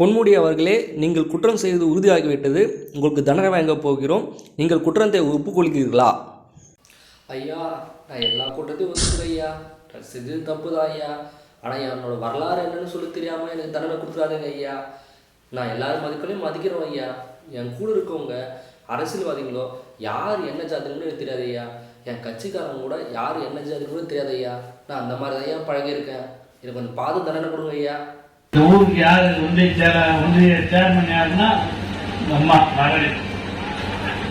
பொன்முடி அவர்களே நீங்கள் குற்றம் செய்தது உறுதியாகிவிட்டது. உங்களுக்கு தண்டனை வழங்கப் போகிறோம். நீங்கள் குற்றத்தை ஒப்புக்கொள்கிறீர்களா? ஐயா நான் எல்லா கூட்டத்தையும் ஒத்துக்கிறேன் ஐயா. நான் செஞ்சது தப்பு தான் ஐயா. ஆனால் என்னோட வரலாறு என்னன்னு சொல்லி தெரியாமல் எனக்கு தண்டனை கொடுத்துறாதீங்க ஐயா. நான் எல்லாரும் மதிக்கலையும் மதிக்கிறோம் ஐயா. என் கூட இருக்கவங்க அரசியல்வாதிகளோ யார் என்ன ஜாதின்னு எனக்கு தெரியாது ஐயா. என் கட்சிக்காரங்க கூட யார் என்ன ஜாதின்னு கூட தெரியாது ஐயா. நான் அந்த மாதிரி தான் ஐயா பழகியிருக்கேன். எனக்கு கொஞ்சம் பார்த்து தண்டனை கொடுங்க ஐயா. இந்த ஊருக்கு யாரு ஒன்றிய சேர ஒன்றிய சேர்மன் யாருன்னா அம்மா மகளிர்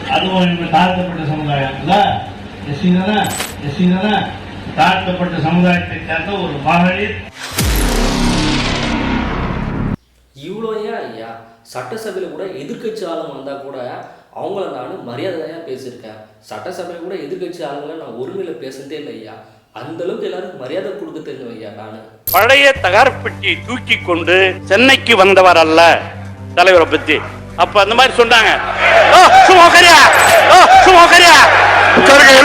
அதுவும் இப்ப தாழ்த்தப்பட்ட சமுதாயம். இல்ல? எஸ்சி தானே எஸ்சி தாழ்த்தப்பட்ட சமுதாயத்தை சேர்ந்த ஒரு மகளிர் இவ்வளோ ஏன் ஐயா? சட்டசபையில் கூட எதிர்க்கட்சி ஆளுங்க வந்தால் கூட அவங்கள நான் மரியாதையாக பேசியிருக்கேன். சட்டசபையில் கூட எதிர்க்கட்சி ஆளுங்களை நான் ஒருமையில் பேசுனதே இல்லை ஐயா. அந்த அளவுக்கு எல்லாருக்கும் மரியாதை கொடுக்க தெரியும் ஐயா நான் பழைய தகரப்பெட்டியை தூக்கி கொண்டு சென்னைக்கு வந்தவர் அல்ல தலைவரை பத்தி அப்ப அந்த மாதிரி சொன்னாங்க "ஓ, சும்மா உட்காரியா? ஓ, சும்மா உட்காரியா?" உட்காருங்க.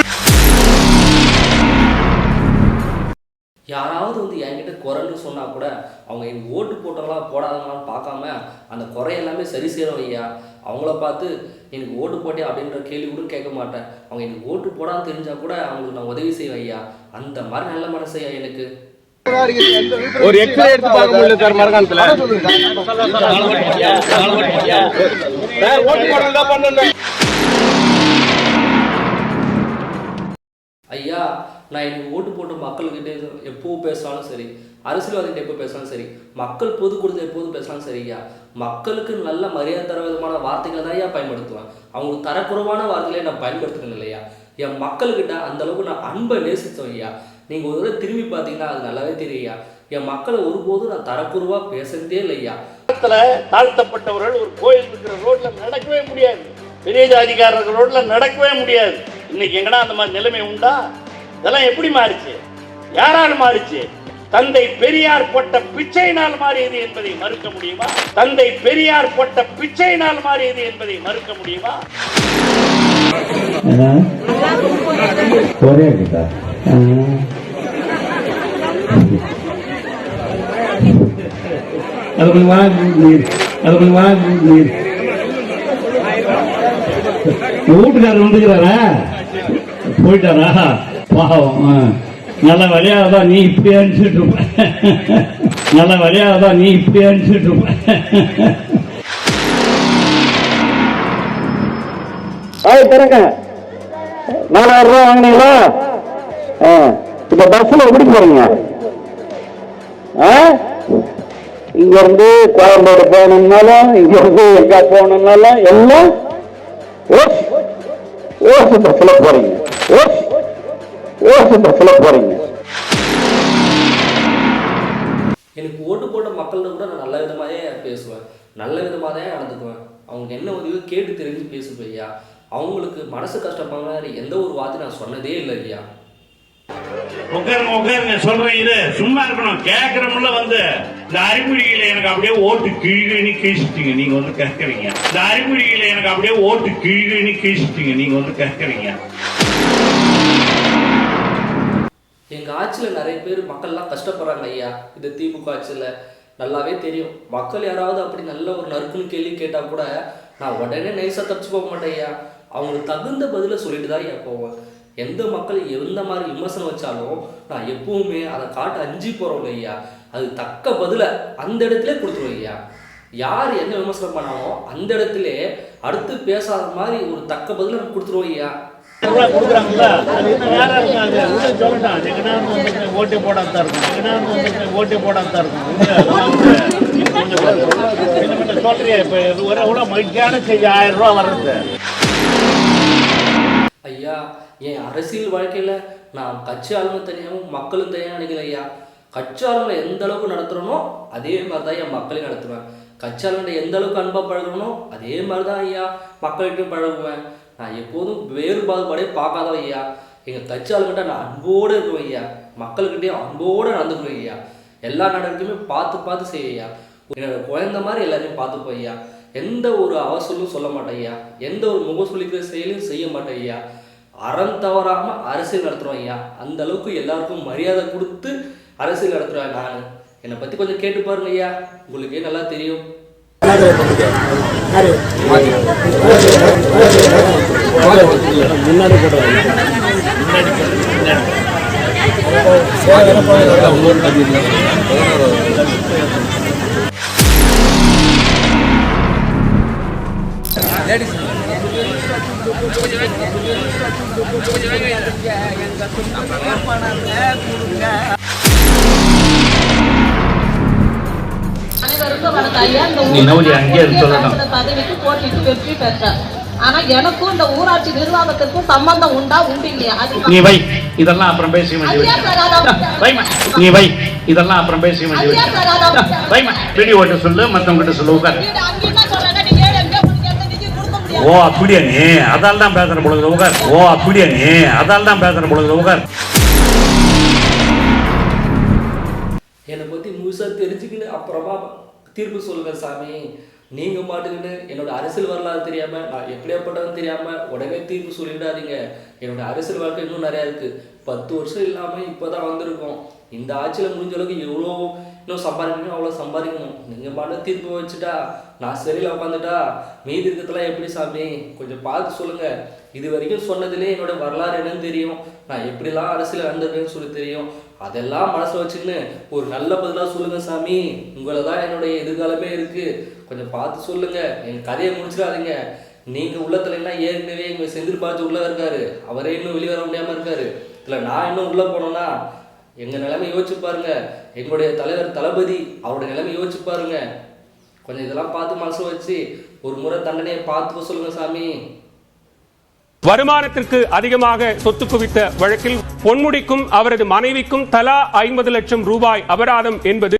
யாராவது வந்து என்கிட்ட குறைன்னு சொன்னால் கூட அவங்க எனக்கு ஓட்டு போட்டாங்களா போடாதவங்களான்னு பார்க்காம அந்த குறை எல்லாமே சரி செய்கிறோம் ஐயா அவங்கள பார்த்து எனக்கு ஓட்டு போட்டே அப்படின்ற கேள்வி கூட கேட்க மாட்டேன் அவங்க எனக்கு ஓட்டு போடான்னு தெரிஞ்சால் கூட அவங்களுக்கு நான் உதவி செய்வேன் ஐயா அந்த மாதிரி நல்ல மனசு ஐயா எனக்கு ஒரு எக்ஸ்ரே எடுத்து பார்க்க முடியல சார் மரகாணத்துல சார் ஓட்டு போடுறது தான் பண்ணணும் ஐயா நான் எனக்கு ஓட்டு போட்ட மக்கள்கிட்ட எப்போ பேசினாலும் சரி அரசியல்வாதிகிட்ட எப்போ பேசலாம் சரி மக்கள் பொது எப்போதும் பேசலாம் சரியா மக்களுக்கு நல்ல மரியாதை தர விதமான வார்த்தைகளை தான் ஐயா பயன்படுத்துவேன். அவங்களுக்கு தரக்குறைவான வார்த்தைகளை நான் பயன்படுத்துறேன் இல்லையா? என் மக்கள்கிட்ட அந்த அளவுக்கு நான் அன்பை நேசித்தோம் ஐயா. நீங்கள் ஒரு தடவை திரும்பி பார்த்தீங்கன்னா அது நல்லாவே தெரியா என் மக்களை ஒருபோதும் நான் தரக்குறைவா பேசுறதே இல்லையா தாழ்த்தப்பட்டவர்கள் ஒரு கோயில் இருக்கிற ரோட்ல நடக்கவே முடியாது. பெரிய ஜாதிக்காரர்கள் ரோட்ல நடக்கவே முடியாது. இன்னைக்கு எங்கடா அந்த மாதிரி நிலைமை உண்டா? இதெல்லாம் எப்படி மாறிச்சு? யாரால மாறிச்சு? தந்தை பெரியார் போட்ட பிச்சையினால் மாறியது என்பதை மறுக்க முடியுமா? தந்தை பெரியார் போட்ட பிச்சையினால் மாறியது என்பதை மறுக்க முடியுமா? ஒரே கிட்டா அது கொஞ்சம் வாங்கி நீர் அது கொஞ்சம் வாங்கி நீர். வீட்டுக்காரர் வந்துக்கிறாரா? போயிட்டாரா? பாவம் ஆ. நல்ல வழியாக தான் நீ இப்படி அனுப்பிச்சுட்டு இருப்ப நல்ல வழியாக நீ இப்படி அனுப்பிச்சுட்டு இருப்ப ஆய் திறக்க நாலாயிரம் ரூபா வாங்கினீங்களா ஆ, இப்ப பஸ்ல எப்படி போறீங்க ஆ? இங்க இருந்து கோயம்பேடு போகணும்னாலும் இங்க இருந்து எங்க போகணும்னாலும் எல்லாம் ஓஸ் ஓஸ் பஸ்ல போறீங்க ஓஸ் ஓஸ் பஸ்ல போறீங்க எனக்கு ஓட்டு போட்ட மக்கள்கிட்ட கூட நான் நல்ல விதமாகவே பேசுவேன். நல்ல விதமாக தான் நடந்துக்குவேன். அவங்க என்ன உதவியோ கேட்டு தெரிஞ்சு பேசுவேன் ஐயா. அவங்களுக்கு மனசு கஷ்டப்படுற எந்த ஒரு வார்த்தை நான் சொன்னதே இல்லை ஐயா. உட்காருங்க உட்காருங்க சொல்றேன் இது சும்மா இருக்கணும். கேட்கறமுள்ள வந்து இந்த அறிகுறிகளை எனக்கு அப்படியே ஓட்டு கிழிகிழி கீழ்ச்சிட்டீங்க. நீங்க வந்து கேட்கறீங்க இந்த அறிகுறிகளை எனக்கு அப்படியே ஓட்டு கிழிகிழி கீழ்ச்சிட்டீங்க. நீங்க வந்து கேட்கறீங்க எங்கள் ஆட்சியில் நிறைய பேர் மக்கள்லாம் கஷ்டப்படுறாங்க ஐயா இந்த திமுக ஆட்சியில் நல்லாவே தெரியும். மக்கள் யாராவது அப்படி நல்ல ஒரு நறுக்குன்னு கேள்வி கேட்டால் கூட நான் உடனே நைஸாக தப்பிச்சு போக மாட்டேன் ஐயா. அவங்களுக்கு தகுந்த பதிலை சொல்லிட்டு தான் ஐயா போவேன். எந்த மக்கள் எந்த மாதிரி விமர்சனம் வச்சாலும் நான் எப்பவுமே அதை காட்ட அஞ்சு போகிறவங்க ஐயா. அது தக்க பதிலை அந்த இடத்துல கொடுத்துருவோம் ஐயா. யார் என்ன விமர்சனம் பண்ணாலும் அந்த இடத்துல அடுத்து பேசாத மாதிரி ஒரு தக்க பதிலை நான் கொடுத்துருவோம் ஐயா. கொடுக்குறாங்கல்ல அது இன்னும் வேற இருக்காது உடனே சொல்லட்டும் ஓட்டு போடாதான் இருக்கும். ஓட்டு போடாதான் இருக்கும். சொல்றியா ஒரு மகிழ்ச்சியான செய்தி ஆயிரம் ரூபா வர்றது. ஐயா என் அரசியல் வாழ்க்கையில் நான் கட்சி ஆளுங்க தனியாகவும் மக்களும் தனியாக நினைக்கல ஐயா. கட்சி ஆளுங்களை எந்த அளவுக்கு நடத்துகிறனோ அதே மாதிரி தான் என் மக்களையும் நடத்துவேன். கட்சி எந்த அளவுக்கு அன்பாக பழகணும் அதே மாதிரி தான் ஐயா. மக்கள்கிட்ட பழகுவேன். நான் எப்போதும் வேறுபாடுபாடே பார்க்காத ஐயா. எங்கள் கட்சி நான் அன்போடு இருக்குவேன் ஐயா. மக்கள்கிட்டயும் அன்போடு நடந்துக்குவேன் ஐயா. எல்லா நடவடிக்கையுமே பார்த்து பார்த்து செய்யா ஐயா. என்னோட குழந்த மாதிரி எல்லாரையும் பார்த்துப்போம் ஐயா. எந்த ஒரு அவசரமும் சொல்ல மாட்டேன் ஐயா. எந்த ஒரு முக சொல்லிக்கிற செயலையும் செய்ய மாட்டேன் ஐயா. அறம் தவறாமல் அரசியல் நடத்துகிறோம் ஐயா. அந்த அளவுக்கு எல்லாருக்கும் மரியாதை கொடுத்து அரசியல் நடத்துகிறேன் நான். என்னை பற்றி கொஞ்சம் கேட்டு பாருங்க ஐயா உங்களுக்கே நல்லா தெரியும் அனைவருக்கும் வணக்கம் ஐயா. கொடுங்க பதவிக்கு போட்டிட்டு வெற்றி பெற்றேன் ஆனா எனக்கும் இந்த ஊராட்சி நிர்வாகத்திற்கும் சம்பந்தம் உண்டா உண்டு இல்லையா நீ வை இதெல்லாம் அப்புறம் பேசிக்க வேண்டியது நீ வை இதெல்லாம் அப்புறம் பேசிக்க வேண்டியது வீடியோ ஓட்ட சொல்லு மத்தவங்க கிட்ட சொல்லு உட்கார் ஓ அப்படியா நீ? அதால் தான் பேசுற பொழுது ஓ அப்படியா நீ? அதால் தான் பேசுற பொழுது உட்கார். என்னை பற்றி முழுசாக தெரிஞ்சுக்கின்னு அப்புறமா தீர்ப்பு சொல்லுங்க சாமி. நீங்கள் மாட்டுக்கின்னு என்னோட அரசியல் வரலாறு தெரியாமல் நான் எப்படியாப்பட்டதுன்னு தெரியாமல் உடனே தீர்ப்பு சொல்லிடாதீங்க. என்னோட அரசியல் வாழ்க்கை இன்னும் நிறையா இருக்குது பத்து வருஷம் இல்லாமல் இப்போ தான் வந்திருக்கோம். இந்த ஆட்சியில் முடிஞ்ச அளவுக்கு எவ்வளோ இன்னும் சம்பாதிக்கணும் அவ்வளோ சம்பாதிக்கணும். நீங்கள் பாட்டு தீர்ப்பு வச்சுட்டா நான் சரியில் உட்காந்துட்டா மீதி இருக்கிறதுலாம் எப்படி சாமி? கொஞ்சம் பார்த்து சொல்லுங்கள் இது வரைக்கும் சொன்னதுலேயே என்னோட வரலாறு என்னன்னு தெரியும். நான் எப்படிலாம் அரசியல் வந்திருக்கேன்னு சொல்லி தெரியும். அதெல்லாம் மனசில் வச்சுக்கின்னு ஒரு நல்ல பதிலாக சொல்லுங்கள் சாமி. உங்களை தான் என்னுடைய எதிர்காலமே இருக்குது கொஞ்சம் பார்த்து சொல்லுங்கள் என் கதையை முடிச்சிடாதீங்க. நீங்க உள்ளத்துல எல்லாம் ஏற்கனவே எங்க செந்தில் பார்த்து உள்ள இருக்காரு. அவரே இன்னும் வெளியே வர முடியாம இருக்காரு. இல்ல நான் இன்னும் உள்ள போனோம்னா எங்க நிலைமை யோசிச்சு பாருங்க. எங்களுடைய தலைவர் தளபதி அவருடைய நிலைமை யோசிச்சு பாருங்க. கொஞ்சம் இதெல்லாம் பார்த்து மனசு வச்சு ஒரு முறை தண்டனையை பார்த்து சொல்லுங்க சாமி. வருமானத்திற்கு அதிகமாக சொத்து குவித்த வழக்கில் பொன்முடிக்கும் அவரது மனைவிக்கும் தலா ஐம்பது லட்சம் ரூபாய் அபராதம் என்பது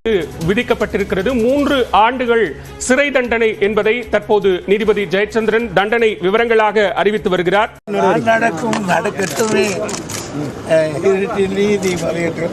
விதிக்கப்பட்டிருக்கிறது. மூன்று ஆண்டுகள் சிறை தண்டனை என்பதை தற்போது நீதிபதி ஜெயச்சந்திரன் தண்டனை விவரங்களாக அறிவித்து வருகிறார். நடக்கும் நடக்கட்டுமே. இருட்டி நீதி மலையற்ற